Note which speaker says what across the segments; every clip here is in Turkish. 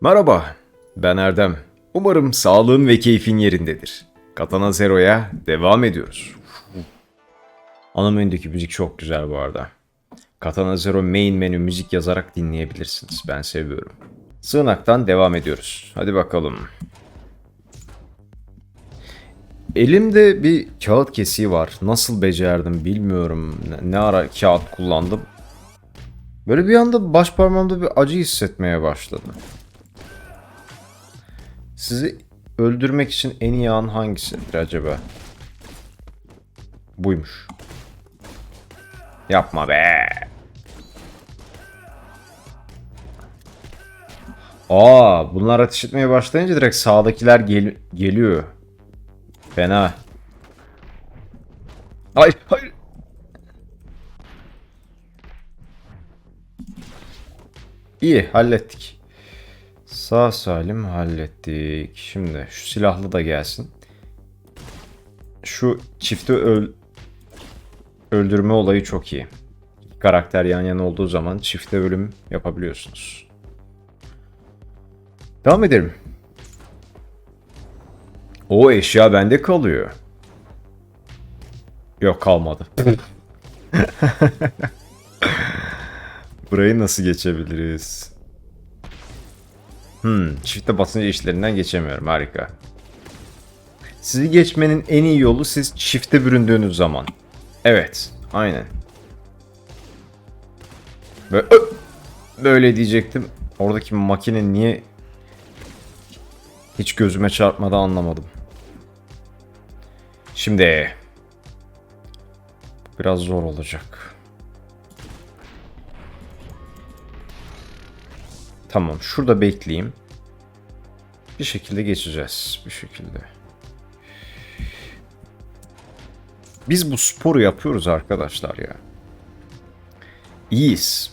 Speaker 1: Merhaba, ben Erdem. Umarım sağlığın ve keyfin yerindedir. Katana Zero'ya devam ediyoruz. Ana menüdeki müzik çok güzel bu arada. Katana Zero main menü müzik yazarak dinleyebilirsiniz. Ben seviyorum. Sığınaktan devam ediyoruz. Hadi bakalım. Elimde bir kağıt kesiği var. Nasıl becerdim bilmiyorum. Ne, ara kağıt kullandım. Böyle bir anda baş parmağımda bir acı hissetmeye başladım. Sizi öldürmek için en iyi an hangisidir acaba? Buymuş. Yapma be. Aa, bunlar ateş etmeye başlayınca direkt sağdakiler gel- geliyor. Fena. Hayır, hayır. İyi, hallettik. Sağ salim hallettik. Şimdi şu silahlı da gelsin. Şu çifti öl öldürme olayı çok iyi. İki karakter yan yana olduğu zaman çifte ölüm yapabiliyorsunuz. Devam edelim. O eşya bende kalıyor. Yok kalmadı. Burayı nasıl geçebiliriz? Hmm, çifte basınca işlerinden geçemiyorum. Harika. Sizi geçmenin en iyi yolu siz çifte büründüğünüz zaman. Evet, aynen. Böyle, Ö! böyle diyecektim. Oradaki makine niye hiç gözüme çarpmadı anlamadım. Şimdi biraz zor olacak. Tamam, şurada bekleyeyim. Bir şekilde geçeceğiz. Bir şekilde. Biz bu sporu yapıyoruz arkadaşlar ya. İyiyiz.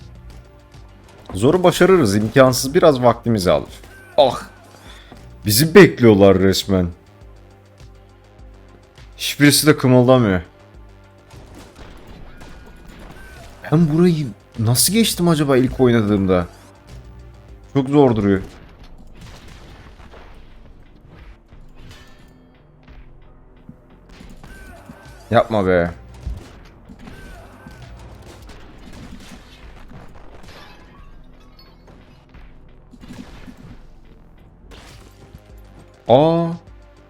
Speaker 1: Zoru başarırız. imkansız biraz vaktimizi alır. Ah. Bizi bekliyorlar resmen. Hiçbirisi de kımıldamıyor. Ben burayı nasıl geçtim acaba ilk oynadığımda? Çok zor duruyor. Yapma be. Aa,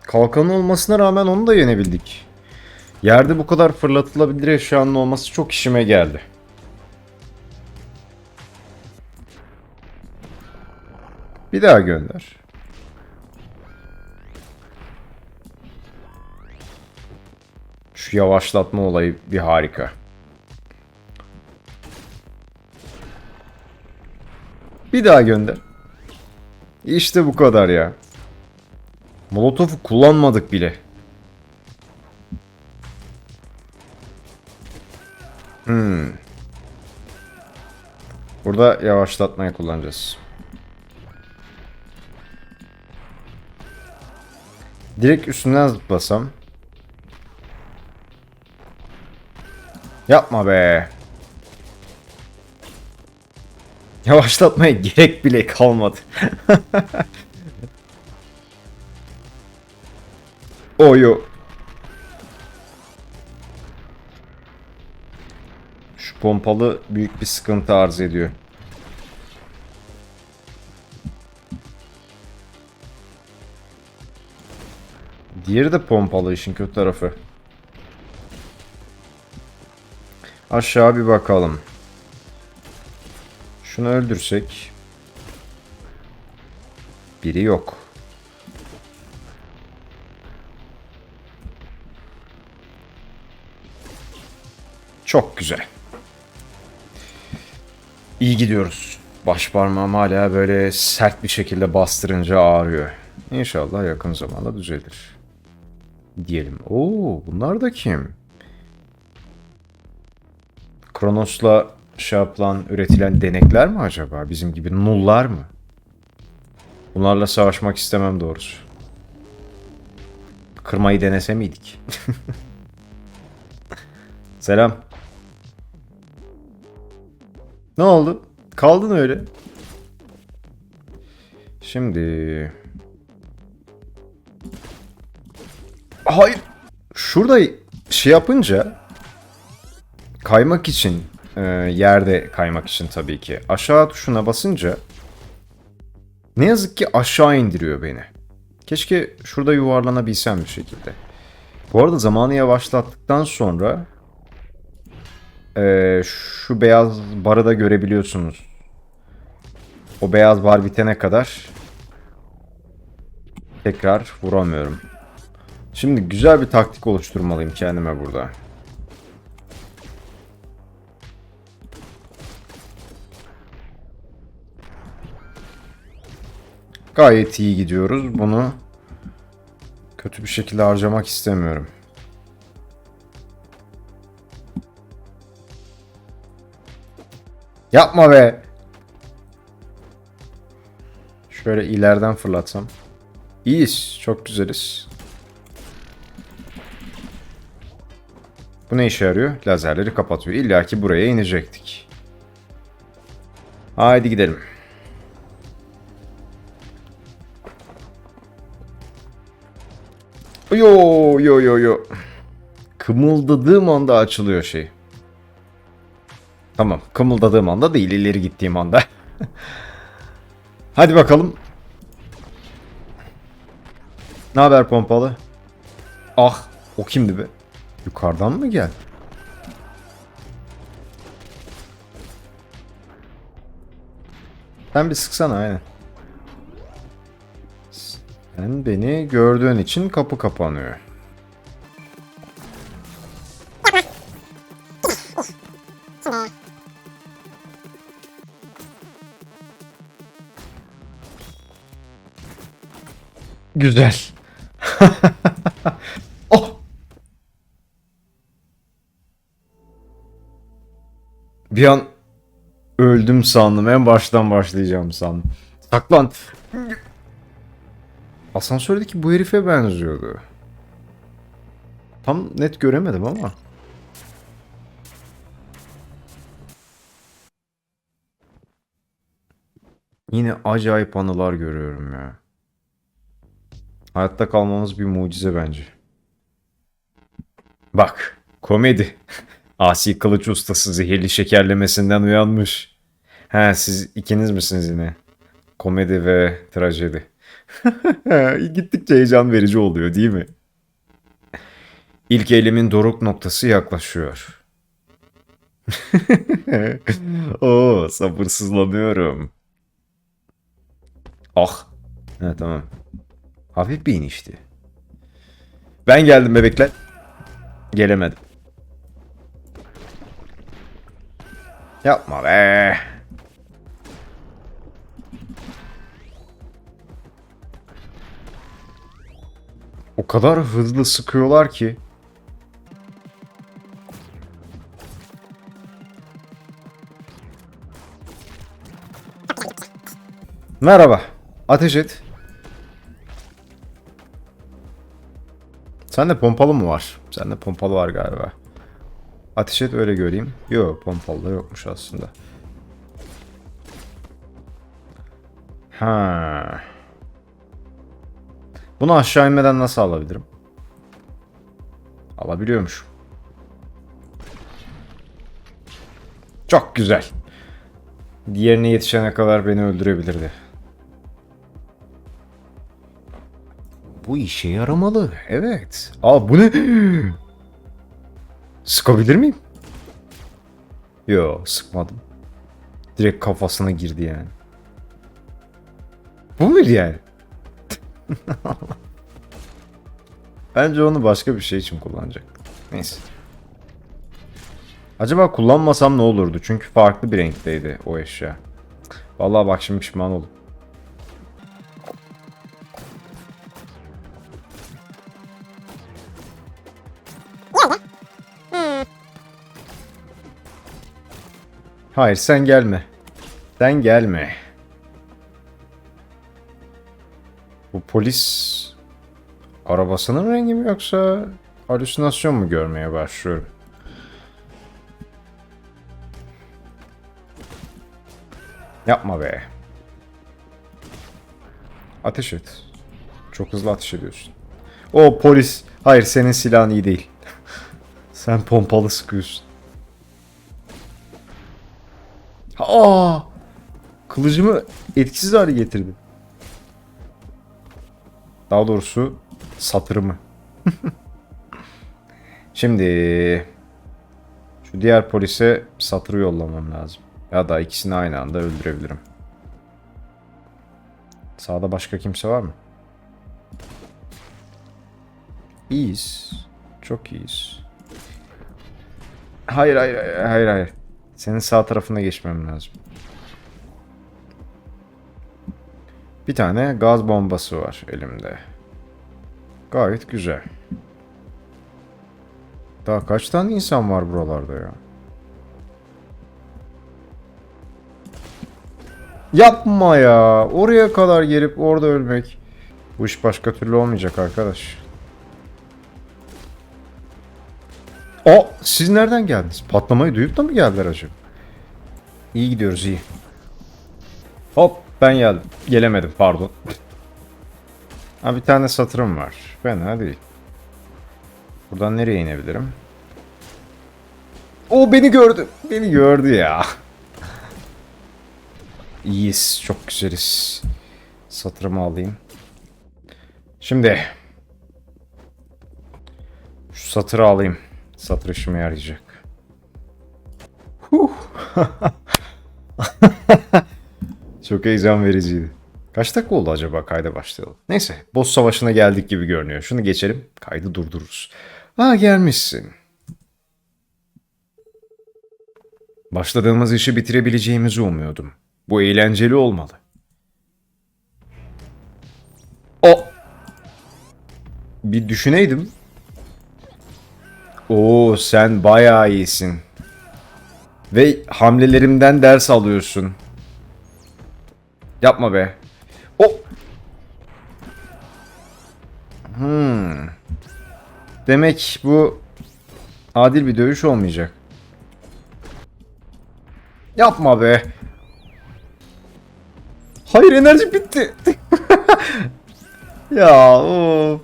Speaker 1: kalkan olmasına rağmen onu da yenebildik. Yerde bu kadar fırlatılabilir eşyanın olması çok işime geldi. Bir daha gönder. Şu yavaşlatma olayı bir harika. Bir daha gönder. İşte bu kadar ya. Molotof'u kullanmadık bile. Hmm. Burada yavaşlatmayı kullanacağız. Direkt üstünden zıplasam. Yapma be. Yavaşlatmaya gerek bile kalmadı. Oyo. Şu pompalı büyük bir sıkıntı arz ediyor. Diğeri de pompalı işin kötü tarafı. Aşağı bir bakalım. Şunu öldürsek. Biri yok. Çok güzel. İyi gidiyoruz. Baş parmağım hala böyle sert bir şekilde bastırınca ağrıyor. İnşallah yakın zamanda düzelir. Diyelim. Oo, bunlar da kim? Kronos'la şey yapılan, üretilen denekler mi acaba? Bizim gibi nullar mı? Bunlarla savaşmak istemem doğrusu. Kırmayı denese miydik? Selam. Ne oldu? Kaldın öyle. Şimdi... Hayır. Şurada şey yapınca kaymak için e, yerde kaymak için tabii ki aşağı tuşuna basınca ne yazık ki aşağı indiriyor beni. Keşke şurada yuvarlanabilsem bir şekilde. Bu arada zamanı yavaşlattıktan sonra e, şu beyaz barı da görebiliyorsunuz. O beyaz bar bitene kadar tekrar vuramıyorum. Şimdi güzel bir taktik oluşturmalıyım kendime burada. Gayet iyi gidiyoruz. Bunu kötü bir şekilde harcamak istemiyorum. Yapma be. Şöyle ileriden fırlatsam. İyiyiz. Çok güzeliz. Bu ne işe yarıyor? Lazerleri kapatıyor. İlla ki buraya inecektik. Haydi gidelim. Yo yo yo yo. Kımıldadığım anda açılıyor şey. Tamam. Kımıldadığım anda değil. ileri gittiğim anda. Hadi bakalım. Ne haber pompalı? Ah. O kimdi be? Yukarıdan mı gel? Sen bir sıksana aynen. Sen beni gördüğün için kapı kapanıyor. Güzel. Bir an öldüm sandım. En baştan başlayacağım sandım. Saklan. Asansördeki bu herife benziyordu. Tam net göremedim ama. Yine acayip anılar görüyorum ya. Hayatta kalmamız bir mucize bence. Bak, komedi. Asi kılıç ustası zehirli şekerlemesinden uyanmış. He siz ikiniz misiniz yine? Komedi ve trajedi. Gittikçe heyecan verici oluyor değil mi? İlk eylemin doruk noktası yaklaşıyor. Oo, sabırsızlanıyorum. Ah. Ha, tamam. Hafif bir inişti. Ben geldim bebekler. Gelemedim. Yapma be. O kadar hızlı sıkıyorlar ki. Merhaba. Ateş et. Sende pompalı mı var? Sende pompalı var galiba. Ateş et öyle göreyim. Yok pompalı da yokmuş aslında. Ha. Bunu aşağı inmeden nasıl alabilirim? Alabiliyormuş. Çok güzel. Diğerine yetişene kadar beni öldürebilirdi. Bu işe yaramalı. Evet. Aa bu ne? Sıkabilir miyim? Yo sıkmadım. Direkt kafasına girdi yani. Bu muydu yani? Bence onu başka bir şey için kullanacak. Neyse. Acaba kullanmasam ne olurdu? Çünkü farklı bir renkteydi o eşya. Vallahi bak şimdi pişman oldum. Hayır sen gelme. Sen gelme. Bu polis arabasının rengi mi yoksa halüsinasyon mu görmeye başlıyorum? Yapma be. Ateş et. Çok hızlı ateş ediyorsun. O polis. Hayır senin silahın iyi değil. Sen pompalı sıkıyorsun. Aa! Kılıcımı etkisiz hale getirdim. Daha doğrusu satırımı. Şimdi şu diğer polise satırı yollamam lazım. Ya da ikisini aynı anda öldürebilirim. Sağda başka kimse var mı? İyiyiz. Çok iyiyiz. Hayır hayır hayır hayır. Senin sağ tarafına geçmem lazım. Bir tane gaz bombası var elimde. Gayet güzel. Daha kaç tane insan var buralarda ya? Yapma ya. Oraya kadar gelip orada ölmek. Bu iş başka türlü olmayacak arkadaş. O siz nereden geldiniz? Patlamayı duyup da mı geldiler acaba? İyi gidiyoruz iyi. Hop ben geldim. Gelemedim pardon. ha bir tane satırım var. Fena değil. Buradan nereye inebilirim? O beni gördü. Beni gördü ya. İyiyiz. Çok güzeliz. Satırımı alayım. Şimdi. Şu satırı alayım. Satır işime yarayacak. Huh. Çok heyecan vericiydi. Kaç dakika oldu acaba kayda başlayalım? Neyse, boss savaşına geldik gibi görünüyor. Şunu geçelim, kaydı durdururuz. Aa gelmişsin. Başladığımız işi bitirebileceğimizi umuyordum. Bu eğlenceli olmalı. O. Bir düşüneydim. Oo sen bayağı iyisin. Ve hamlelerimden ders alıyorsun. Yapma be. O. Hmm. Demek bu adil bir dövüş olmayacak. Yapma be. Hayır enerji bitti. ya o.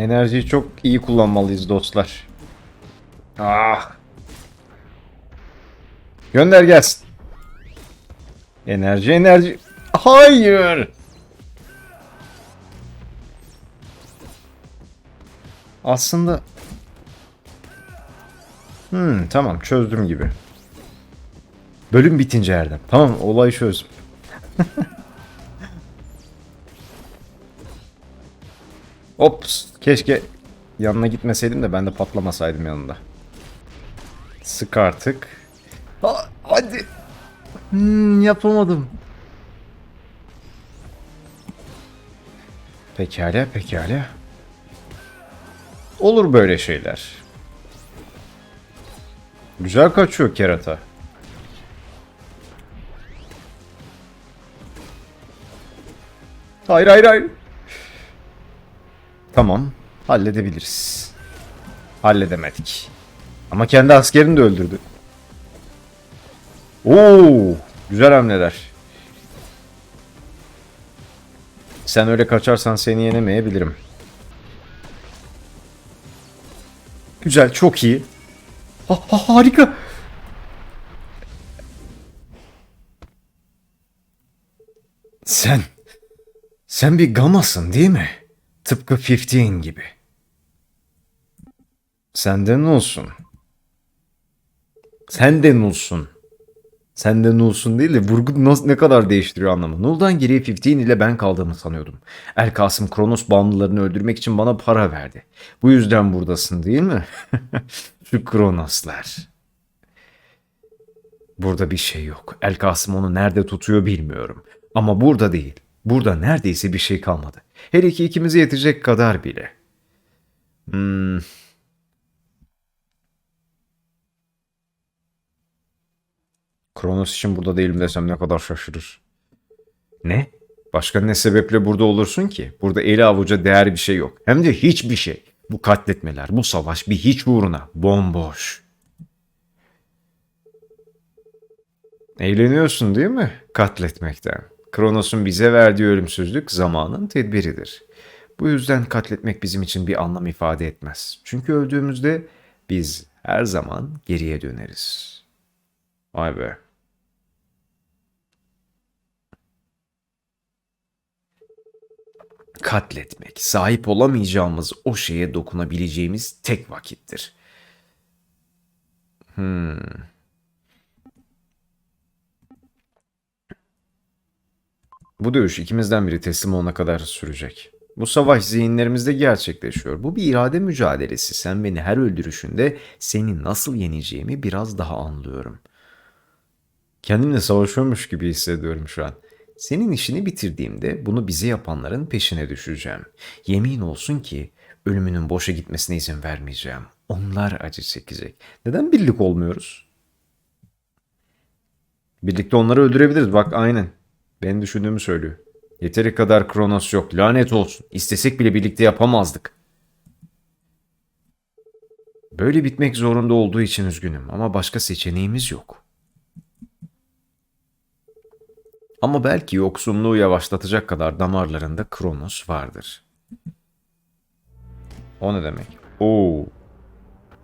Speaker 1: Enerjiyi çok iyi kullanmalıyız dostlar. Ah. Gönder gelsin. Enerji enerji. Hayır. Aslında Hmm, tamam çözdüm gibi. Bölüm bitince Erdem. Tamam olayı çözdüm. Ops keşke yanına gitmeseydim de ben de patlamasaydım yanında. Sık artık. Ha, hadi. Hmm, yapamadım. Pekala pekala. Olur böyle şeyler. Güzel kaçıyor kerata. Hayır hayır hayır. Tamam. Halledebiliriz. Halledemedik. Ama kendi askerini de öldürdü. Oo, güzel hamleler. Sen öyle kaçarsan seni yenemeyebilirim. Güzel, çok iyi. Ha, ha, harika. Sen, sen bir gamasın değil mi? Tıpkı 15 gibi. Senden olsun. Senden olsun. Senden olsun değil de vurgu nasıl, ne kadar değiştiriyor anlamı. Null'dan geriye 15 ile ben kaldığımı sanıyordum. El Kasım Kronos bağımlılarını öldürmek için bana para verdi. Bu yüzden buradasın değil mi? Şu Kronoslar. Burada bir şey yok. El Kasım onu nerede tutuyor bilmiyorum. Ama burada değil. Burada neredeyse bir şey kalmadı. Her iki ikimize yetecek kadar bile. Hmm. Kronos için burada değilim desem ne kadar şaşırır. Ne? Başka ne sebeple burada olursun ki? Burada eli avuca değer bir şey yok. Hem de hiçbir şey. Bu katletmeler, bu savaş bir hiç uğruna. Bomboş. Eğleniyorsun değil mi? Katletmekten. Kronos'un bize verdiği ölümsüzlük zamanın tedbiridir. Bu yüzden katletmek bizim için bir anlam ifade etmez. Çünkü öldüğümüzde biz her zaman geriye döneriz. Vay be. Katletmek, sahip olamayacağımız o şeye dokunabileceğimiz tek vakittir. Hmm. Bu dövüş ikimizden biri teslim olana kadar sürecek. Bu savaş zihinlerimizde gerçekleşiyor. Bu bir irade mücadelesi. Sen beni her öldürüşünde seni nasıl yeneceğimi biraz daha anlıyorum. Kendimle savaşıyormuş gibi hissediyorum şu an. Senin işini bitirdiğimde bunu bize yapanların peşine düşeceğim. Yemin olsun ki ölümünün boşa gitmesine izin vermeyeceğim. Onlar acı çekecek. Neden birlik olmuyoruz? Birlikte onları öldürebiliriz. Bak aynen. Benim düşündüğümü söylüyor. Yeteri kadar Kronos yok. Lanet olsun. İstesek bile birlikte yapamazdık. Böyle bitmek zorunda olduğu için üzgünüm ama başka seçeneğimiz yok. Ama belki yoksunluğu yavaşlatacak kadar damarlarında Kronos vardır. O ne demek? Oo,